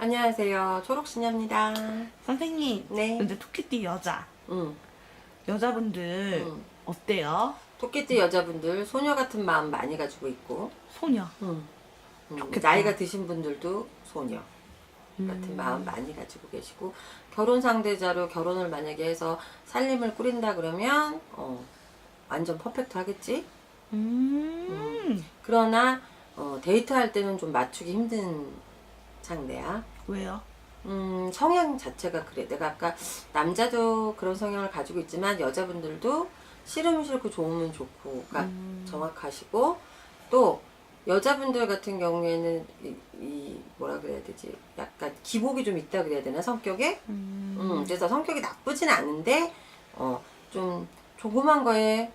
안녕하세요. 초록신녀입니다. 선생님, 네. 근데 토끼띠 여자, 음, 여자분들 음. 어때요? 토끼띠 여자분들 소녀 같은 마음 많이 가지고 있고, 소녀. 음, 음, 좋겠다. 나이가 드신 분들도 소녀 같은 음. 마음 많이 가지고 계시고, 결혼 상대자로 결혼을 만약에 해서 살림을 꾸린다 그러면, 어, 완전 퍼펙트 하겠지? 음. 그러나, 어, 데이트할 때는 좀 맞추기 힘든 상대야. 왜요? 음, 성향 자체가 그래. 내가 아까 남자도 그런 성향을 가지고 있지만 여자분들도 싫으면 싫고 좋으면 좋고가 음. 정확하시고 또 여자분들 같은 경우에는 이, 이 뭐라 그래야 되지? 약간 기복이 좀 있다 그래야 되나 성격에? 음. 음, 그래서 성격이 나쁘진 않은데 어, 좀 조그만 거에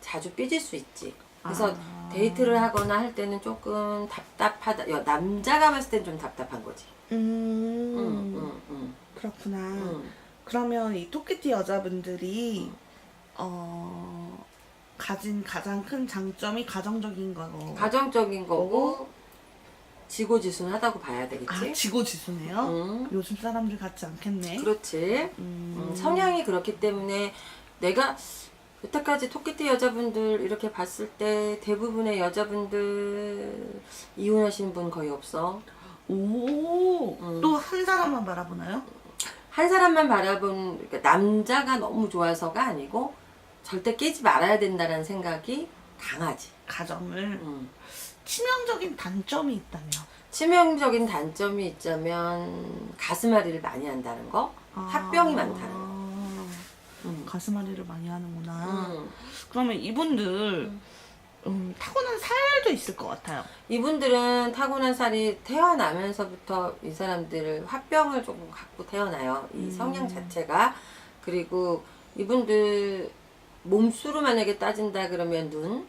자주 삐질 수 있지. 그래서 아. 데이트를 하거나 할 때는 조금 답답하다. 야, 남자가 봤을 땐 좀 답답한 거지. 음. 음, 음, 음, 그렇구나. 음. 그러면 이 토끼띠 여자분들이 어 가진 가장 큰 장점이 가정적인 거고. 가정적인 거고 지고지순하다고 봐야 되겠지. 아, 지고지수네요. 음, 요즘 사람들 같지 않겠네. 그렇지. 음. 음, 성향이 그렇기 때문에 내가 여태까지 토끼띠 여자분들 이렇게 봤을 때 대부분의 여자분들 이혼하신 분 거의 없어. 오. 음. 또 한 사람만 바라보나요? 한 사람만 바라본 그러니까 남자가 너무 좋아서가 아니고 절대 깨지 말아야 된다는 생각이 강하지. 가정을 음. 치명적인 단점이 있다면. 치명적인 단점이 있자면 가슴앓이를 많이 한다는 거, 합병이 많다는 거. 음. 가슴앓이를 많이 하는구나. 음. 그러면 이분들 음, 타고난 살도 있을 것 같아요. 이분들은 타고난 살이 태어나면서부터 이 사람들을 화병을 조금 갖고 태어나요. 이 음. 성향 자체가. 그리고 이분들 몸수로 만약에 따진다 그러면 눈, 음,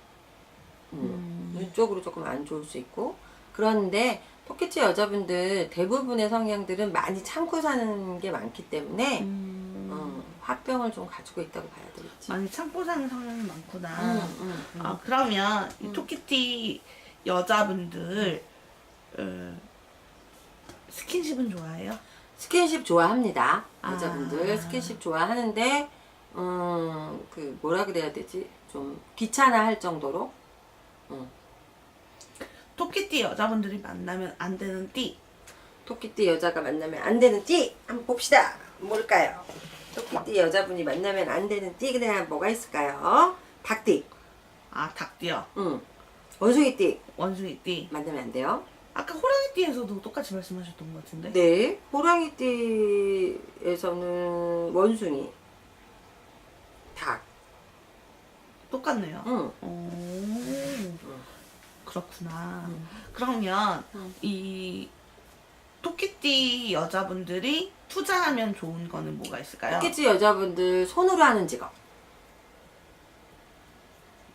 음. 눈 쪽으로 조금 안 좋을 수 있고. 그런데 토끼치 여자분들 대부분의 성향들은 많이 참고 사는 게 많기 때문에 음. 어, 화병을 좀 가지고 있다고 봐야 되겠지. 많이 참고 사는 성향이 많구나. 음, 음, 음. 아 그러면 이 토끼띠 여자분들 어, 스킨십은 좋아해요? 스킨십 좋아합니다. 아. 여자분들 스킨십 좋아하는데 음, 그 뭐라 그래야 되지? 좀 귀찮아 할 정도로 음, 토끼띠 여자분들이 만나면 안 되는 띠. 토끼띠 여자가 만나면 안 되는 띠 한번 봅시다. 뭘까요? 토끼띠 여자분이 만나면 안 되는 띠 그냥 뭐가 있을까요? 닭띠, 아 닭띠요. 음, 원숭이띠 원숭이띠. 만나면 안 돼요. 아까 호랑이띠에서도 똑같이 말씀하셨던 것 같은데. 네, 호랑이띠에서는 원숭이, 닭, 똑같네요. 음, 오, 그렇구나. 음. 그러면 음. 이 토끼띠 여자분들이 투자하면 좋은 거는 뭐가 있을까요? 토끼띠 여자분들 손으로 하는 직업.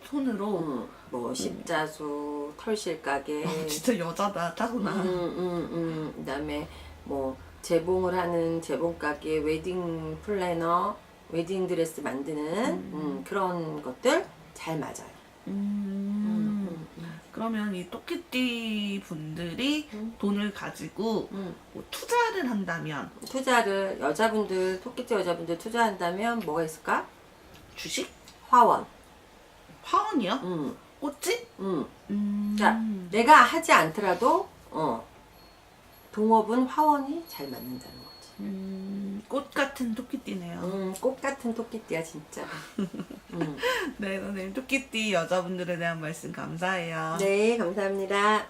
손으로. 음, 뭐 십자수, 털실 가게, 어, 진짜 여자다 음, 타구나. 음, 음, 그다음에 뭐 재봉을 하는 재봉 가게, 웨딩 플래너, 웨딩 드레스 만드는 음, 그런 것들 잘 맞아요. 음. 그러면 이 토끼띠 분들이 음. 돈을 가지고 음. 뭐 투자를 한다면 투자를 여자분들 토끼띠 여자분들 투자한다면 뭐가 있을까? 주식? 화원. 화원이요? 음, 꽃집? 음. 음. 자, 내가 하지 않더라도 어, 동업은 화원이 잘 맞는다는 거지. 음, 꽃 같은 토끼띠네요. 음, 꽃 같은 토끼띠야 진짜. 음. 네, 선생님 토끼띠 여자분들에 대한 말씀 감사해요. 네, 감사합니다.